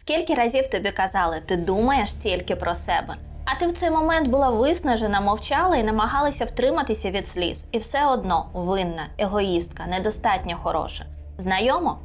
Скільки разів тобі казали, ти думаєш тільки про себе. А ти в цей момент була виснажена, мовчала і намагалася втриматися від сліз. І все одно винна, егоїстка, недостатньо хороша. Знайомо?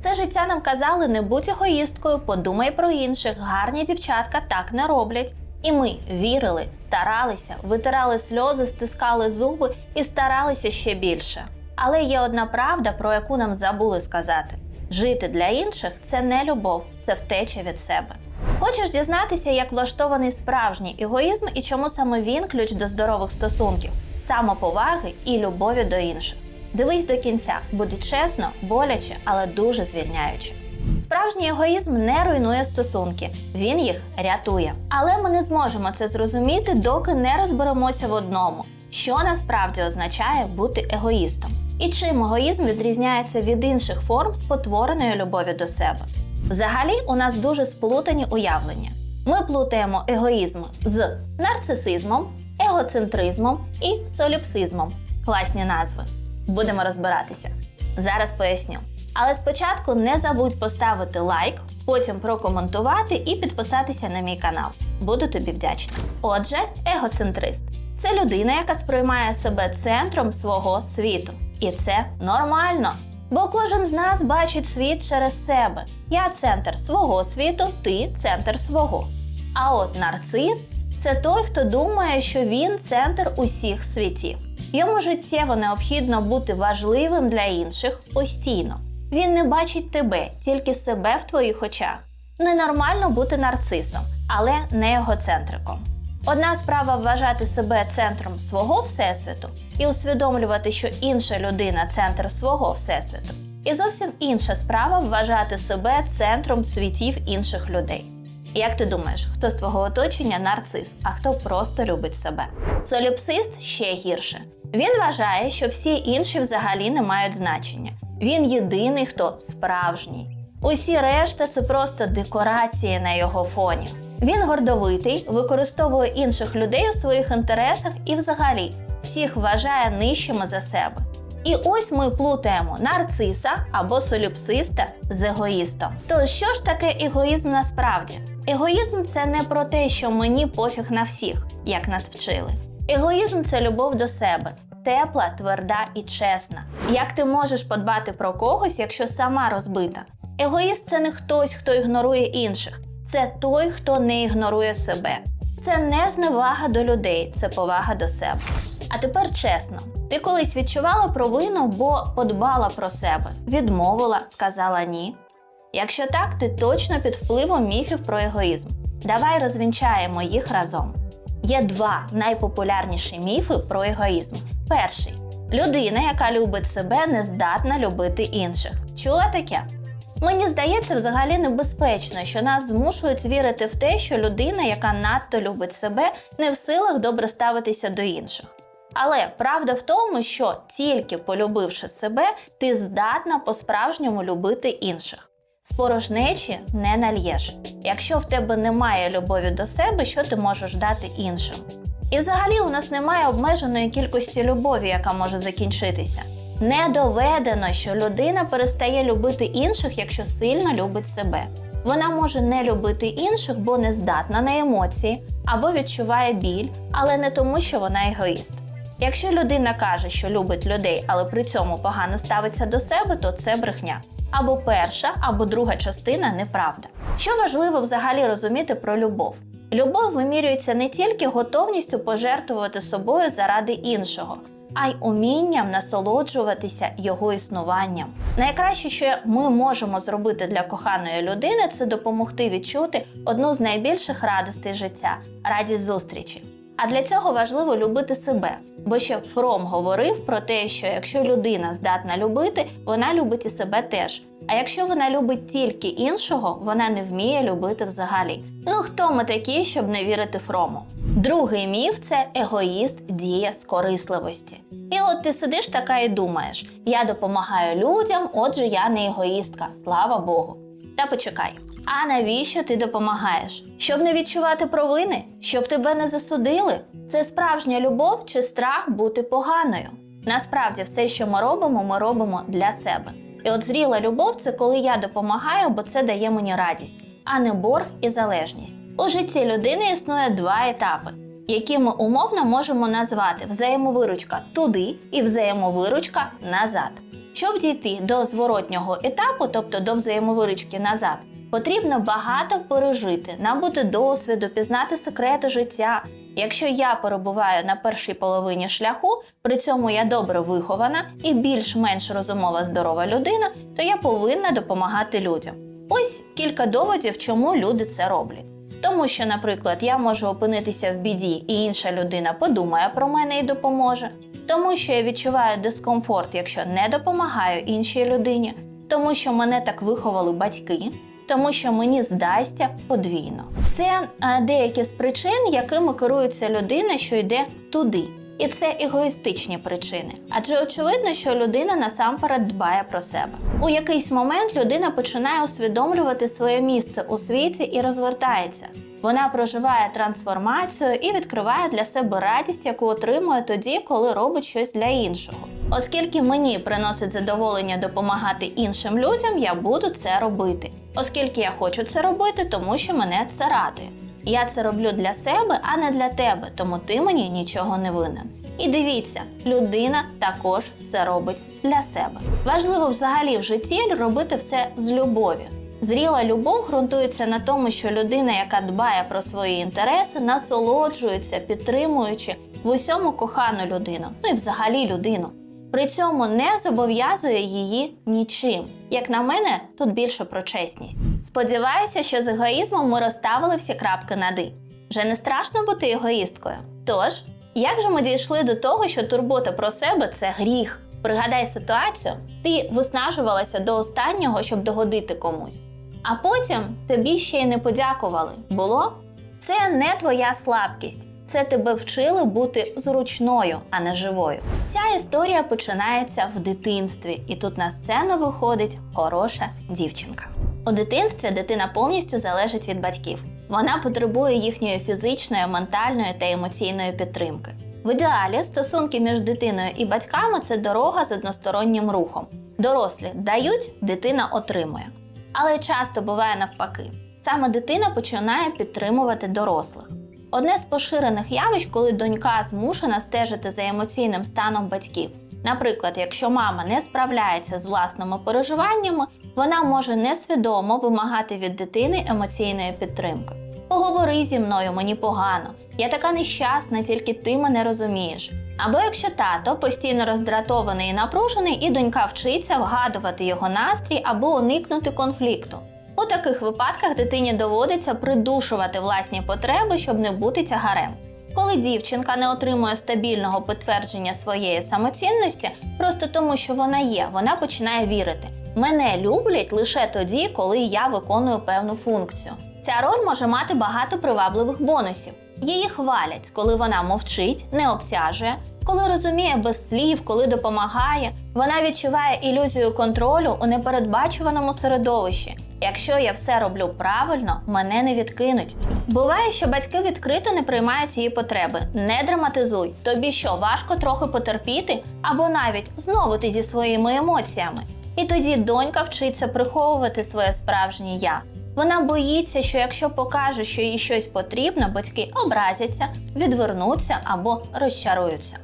Все життя нам казали, не будь егоїсткою, подумай про інших, гарні дівчатка так не роблять. І ми вірили, старалися, витирали сльози, стискали зуби і старалися ще більше. Але є одна правда, про яку нам забули сказати: жити для інших це не любов, це втеча від себе. Хочеш дізнатися, як влаштований справжній егоїзм і чому саме він ключ до здорових стосунків, самоповаги і любові до інших? Дивись до кінця, буде чесно, боляче, але дуже звільняюче. Справжній егоїзм не руйнує стосунки, він їх рятує. Але ми не зможемо це зрозуміти, доки не розберемося в одному, що насправді означає бути егоїстом, і чим егоїзм відрізняється від інших форм спотвореної любові до себе. Взагалі, у нас дуже сплутані уявлення. Ми плутаємо егоїзм з нарцисизмом, егоцентризмом і соліпсизмом. Класні назви. Будемо розбиратися. Зараз поясню. Але спочатку не забудь поставити лайк, потім прокоментувати і підписатися на мій канал. Буду тобі вдячна. Отже, егоцентрист це людина, яка сприймає себе центром свого світу. І це нормально. Бо кожен з нас бачить світ через себе. Я центр свого світу, ти центр свого. А от нарцис це той, хто думає, що він центр усіх світів. Йому життєво необхідно бути важливим для інших постійно. Він не бачить тебе, тільки себе в твоїх очах. Ненормально бути нарцисом, але не егоцентриком. Одна справа вважати себе центром свого всесвіту і усвідомлювати, що інша людина центр свого всесвіту. І зовсім інша справа вважати себе центром світів інших людей. Як ти думаєш, хто з твого оточення нарцис, а хто просто любить себе? Соліпсист ще гірше. Він вважає, що всі інші взагалі не мають значення. Він єдиний, хто справжній. Усі решта це просто декорації на його фоні. Він гордовитий, використовує інших людей у своїх інтересах і взагалі всіх вважає нижчими за себе. І ось ми плутаємо нарциса або соліпсиста з егоїстом. То що ж таке егоїзм насправді? Егоїзм це не про те, що мені пофіг на всіх, як нас вчили. Егоїзм це любов до себе, тепла, тверда і чесна. Як ти можеш подбати про когось, якщо сама розбита? Егоїст це не хтось, хто ігнорує інших, це той, хто не ігнорує себе. Це не зневага до людей, це повага до себе. А тепер чесно, ти колись відчувала провину, бо подбала про себе, відмовила, сказала ні. Якщо так, ти точно під впливом міфів про егоїзм. Давай розвінчаємо їх разом. Є два найпопулярніші міфи про егоїзм. Перший людина, яка любить себе, не здатна любити інших. Чула таке? Мені здається, взагалі небезпечно, що нас змушують вірити в те, що людина, яка надто любить себе, не в силах добре ставитися до інших. Але правда в тому, що тільки полюбивши себе, ти здатна по-справжньому любити інших. З порожнечі не нальєш. Якщо в тебе немає любові до себе, що ти можеш дати іншим? І взагалі у нас немає обмеженої кількості любові, яка може закінчитися. Не доведено, що людина перестає любити інших, якщо сильно любить себе. Вона може не любити інших, бо не здатна на емоції або відчуває біль, але не тому, що вона егоїст. Якщо людина каже, що любить людей, але при цьому погано ставиться до себе, то це брехня. Або перша, або друга частина неправда. Що важливо взагалі розуміти про любов? Любов вимірюється не тільки готовністю пожертвувати собою заради іншого, а й умінням насолоджуватися його існуванням. Найкраще, що ми можемо зробити для коханої людини, це допомогти відчути одну з найбільших радостей життя радість зустрічі. А для цього важливо любити себе. Бо ще Фром говорив про те, що якщо людина здатна любити, вона любить і себе теж. А якщо вона любить тільки іншого, вона не вміє любити взагалі. Ну хто ми такі, щоб не вірити Фрому? Другий міф це егоїст діє з корисливості. І от ти сидиш така і думаєш: я допомагаю людям, отже, я не егоїстка, слава Богу. Та почекай. А навіщо ти допомагаєш? Щоб не відчувати провини, щоб тебе не засудили? Це справжня любов чи страх бути поганою? Насправді, все, що ми робимо, ми робимо для себе. І от зріла любов це коли я допомагаю, бо це дає мені радість. а не борг і залежність. У житті людини існує два етапи, які ми умовно можемо назвати взаємовиручка туди і взаємовиручка назад. Щоб дійти до зворотнього етапу, тобто до взаємовиручки назад, потрібно багато пережити, набути досвіду, пізнати секрети життя. Якщо я перебуваю на першій половині шляху, при цьому я добре вихована і більш-менш розумова здорова людина, то я повинна допомагати людям. Ось кілька доводів, чому люди це роблять. Тому що, наприклад, я можу опинитися в біді, і інша людина подумає про мене і допоможе. Тому що я відчуваю дискомфорт, якщо не допомагаю іншій людині, тому що мене так виховали батьки, тому що мені здасться подвійно. Це е, деякі з причин, якими керується людина, що йде туди. І це егоїстичні причини. Адже очевидно, що людина насамперед дбає про себе. У якийсь момент людина починає усвідомлювати своє місце у світі і розвертається. Вона проживає трансформацію і відкриває для себе радість, яку отримує тоді, коли робить щось для іншого. Оскільки мені приносить задоволення допомагати іншим людям, я буду це робити. Оскільки я хочу це робити, тому що мене це радує. Я це роблю для себе, а не для тебе, тому ти мені нічого не винен. І дивіться, людина також це робить для себе. Важливо взагалі в житті робити все з любові. Зріла любов ґрунтується на тому, що людина, яка дбає про свої інтереси, насолоджується, підтримуючи в усьому кохану людину, ну і взагалі людину. При цьому не зобов'язує її нічим. Як на мене, тут більше про чесність. Сподіваюся, що з егоїзмом ми розставили всі крапки над «і». Вже не страшно бути егоїсткою. Тож, як же ми дійшли до того, що турбота про себе це гріх? Пригадай ситуацію, ти виснажувалася до останнього, щоб догодити комусь. А потім тобі ще й не подякували. Було? Це не твоя слабкість. Це тебе вчили бути зручною, а не живою. Ця історія починається в дитинстві, і тут на сцену виходить хороша дівчинка. У дитинстві дитина повністю залежить від батьків. Вона потребує їхньої фізичної, ментальної та емоційної підтримки. В ідеалі стосунки між дитиною і батьками це дорога з одностороннім рухом. Дорослі дають, дитина отримує. Але часто буває навпаки. Саме дитина починає підтримувати дорослих. Одне з поширених явищ, коли донька змушена стежити за емоційним станом батьків. Наприклад, якщо мама не справляється з власними переживаннями, вона може несвідомо вимагати від дитини емоційної підтримки. Поговори зі мною, мені погано. Я така нещасна, тільки ти мене розумієш. Або якщо тато постійно роздратований і напружений, і донька вчиться вгадувати його настрій або уникнути конфлікту. У таких випадках дитині доводиться придушувати власні потреби, щоб не бути тягарем. Коли дівчинка не отримує стабільного підтвердження своєї самоцінності, просто тому що вона є, вона починає вірити. Мене люблять лише тоді, коли я виконую певну функцію. Ця роль може мати багато привабливих бонусів. Її хвалять, коли вона мовчить, не обтяжує, коли розуміє без слів, коли допомагає. Вона відчуває ілюзію контролю у непередбачуваному середовищі. Якщо я все роблю правильно, мене не відкинуть. Буває, що батьки відкрито не приймають її потреби. Не драматизуй. Тобі що, важко трохи потерпіти, або навіть знову ти зі своїми емоціями. І тоді донька вчиться приховувати своє справжнє я. Вона боїться, що якщо покаже, що їй щось потрібно, батьки образяться, відвернуться або розчаруються.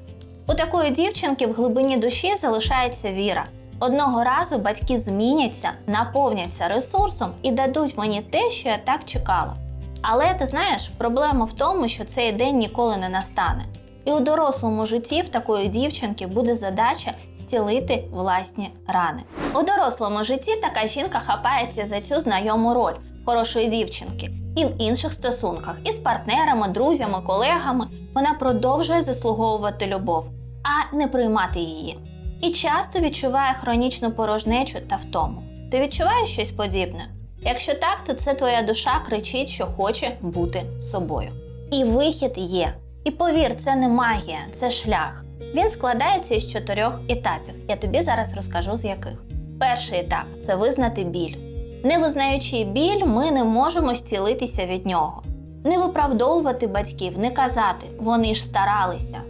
У такої дівчинки в глибині душі залишається віра. Одного разу батьки зміняться, наповняться ресурсом і дадуть мені те, що я так чекала. Але ти знаєш, проблема в тому, що цей день ніколи не настане. І у дорослому житті в такої дівчинки буде задача зцілити власні рани. У дорослому житті така жінка хапається за цю знайому роль хорошої дівчинки. І в інших стосунках, із партнерами, друзями, колегами вона продовжує заслуговувати любов, а не приймати її. І часто відчуває хронічну порожнечу та втому. Ти відчуваєш щось подібне? Якщо так, то це твоя душа кричить, що хоче бути собою. І вихід є. І повір, це не магія, це шлях. Він складається із чотирьох етапів. Я тобі зараз розкажу з яких. Перший етап це визнати біль. Не визнаючи біль, ми не можемо зцілитися від нього. Не виправдовувати батьків, не казати, вони ж старалися.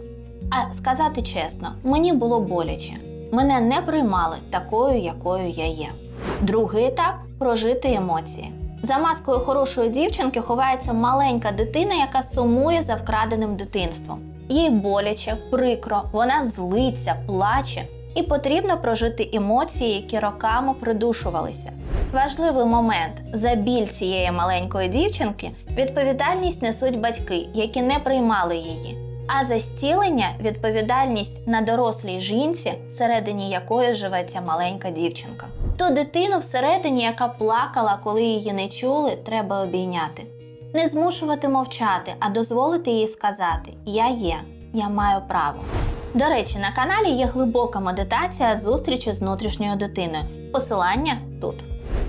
А сказати чесно, мені було боляче. Мене не приймали такою, якою я є. Другий етап прожити емоції. За маскою хорошої дівчинки ховається маленька дитина, яка сумує за вкраденим дитинством. Їй боляче, прикро, вона злиться, плаче, і потрібно прожити емоції, які роками придушувалися. Важливий момент за біль цієї маленької дівчинки відповідальність несуть батьки, які не приймали її. А за зцілення відповідальність на дорослій жінці, всередині якої живе ця маленька дівчинка. Ту дитину всередині, яка плакала, коли її не чули, треба обійняти. Не змушувати мовчати, а дозволити їй сказати: Я є, я маю право. До речі, на каналі є глибока медитація зустрічі з внутрішньою дитиною. Посилання тут.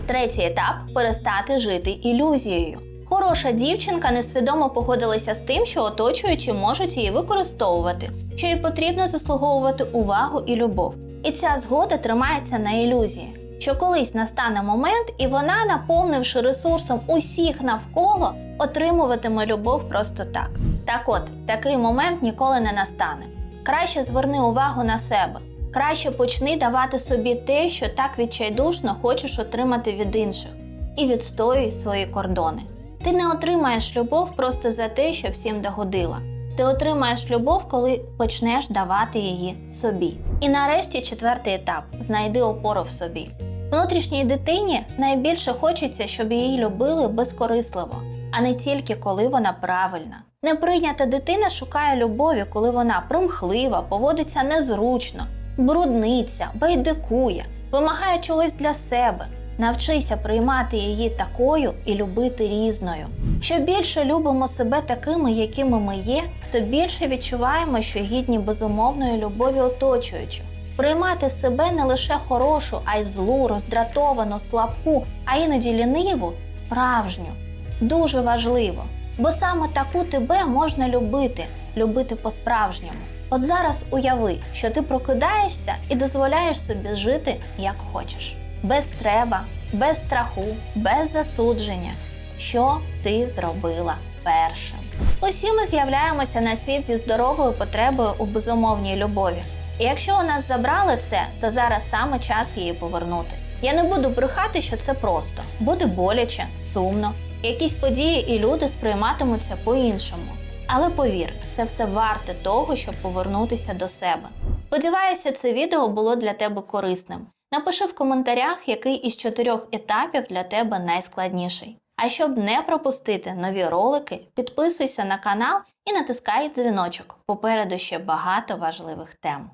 Третій етап перестати жити ілюзією. Хороша дівчинка несвідомо погодилася з тим, що оточуючі можуть її використовувати, що їй потрібно заслуговувати увагу і любов. І ця згода тримається на ілюзії, що колись настане момент, і вона, наповнивши ресурсом усіх навколо, отримуватиме любов просто так. Так от, такий момент ніколи не настане. Краще зверни увагу на себе. Краще почни давати собі те, що так відчайдушно хочеш отримати від інших, і відстоюй свої кордони. Ти не отримаєш любов просто за те, що всім догодила. Ти отримаєш любов, коли почнеш давати її собі. І нарешті четвертий етап знайди опору в собі. Внутрішній дитині найбільше хочеться, щоб її любили безкорисливо, а не тільки коли вона правильна. Неприйнята дитина шукає любові, коли вона примхлива, поводиться незручно, брудниця, байдикує, вимагає чогось для себе. Навчися приймати її такою і любити різною. Що більше любимо себе такими, якими ми є, то більше відчуваємо, що гідні безумовної любові оточуючих. Приймати себе не лише хорошу, а й злу, роздратовану, слабку, а іноді ліниву, справжню. Дуже важливо, бо саме таку тебе можна любити, любити по-справжньому. От зараз уяви, що ти прокидаєшся і дозволяєш собі жити як хочеш без треба, без страху, без засудження. Що ти зробила першим? Усі ми з'являємося на світ зі здоровою потребою у безумовній любові. І якщо у нас забрали це, то зараз саме час її повернути. Я не буду брехати, що це просто буде боляче, сумно. Якісь події і люди сприйматимуться по-іншому. Але повір, це все варте того, щоб повернутися до себе. Сподіваюся, це відео було для тебе корисним. Напиши в коментарях, який із чотирьох етапів для тебе найскладніший. А щоб не пропустити нові ролики, підписуйся на канал і натискай дзвіночок. Попереду ще багато важливих тем.